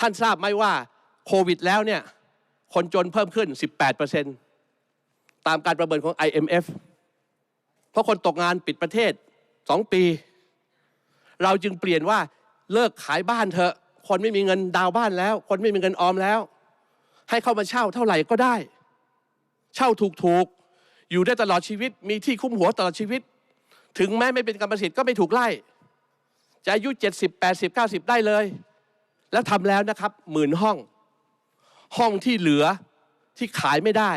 ท่านทราบไหมว่าโควิดแล้วเนี่ยคนจนเพิ่มขึ้น 18%ตามการประเมินของ IMF เพราะคนตกงานปิดประเทศ 2 ปี เราจึงเปลี่ยนว่าเลิกขายบ้านเถอะ คนไม่มีเงินดาวบ้านแล้ว คนไม่มีเงินออมแล้ว ให้เข้ามาเช่าเท่าไหร่ก็ได้ เช่าถูกๆ อยู่ได้ตลอดชีวิต มีที่คุ้มหัวตลอดชีวิต ถึงแม้ไม่เป็นกรรมสิทธิ์ก็ไม่ถูกไล่ จะอายุ 70 80 90 ได้เลย แล้วทำแล้วนะครับหมื่นห้อง ห้องที่เหลือที่ขายไม่ได้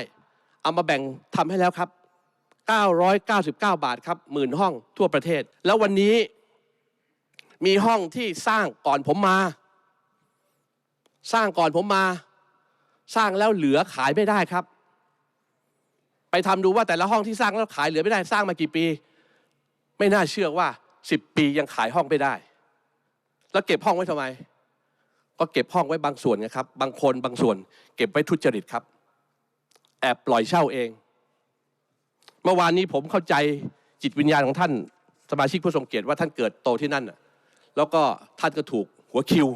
เอามาแบ่งทำให้แล้วครับ 999 บาทครับหมื่นห้องทั่วประเทศ แล้ววันนี้มีห้องที่สร้างก่อนผมมา สร้างก่อนผมมา สร้างแล้วเหลือขายไม่ได้ครับ ไปทำดูว่าแต่ละห้องที่สร้างแล้วขายเหลือไม่ได้สร้างมากี่ปี ไม่น่าเชื่อว่า 10 ปียังขายห้องไม่ได้ แล้วเก็บห้องไว้ทำไม ก็เก็บห้องไว้บางส่วนนะครับ บางคนบางส่วน เก็บไว้ทุจริตครับ แอบปล่อยเช่าเอง เมื่อวานนี้ผมเข้าใจจิตวิญญาณของท่านสมาชิกผู้ทรงเกียรติว่าท่านเกิดโตที่นั่นแล้วก็ท่านก็ถูกหัวคิว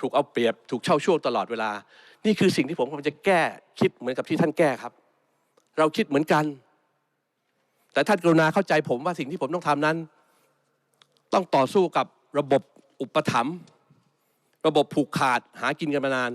ถูกเอาเปรียบ ถูกเช่าช่วงตลอดเวลา นี่คือสิ่งที่ผมกำลังจะแก้คิดเหมือนกับที่ท่านแก้ครับ เราคิดเหมือนกัน แต่ท่านกรุณาเข้าใจผมว่าสิ่งที่ผมต้องทำนั้น ต้องต่อสู้กับระบบอุปถัมภ์ ระบบผูกขาดหากินกันมานาน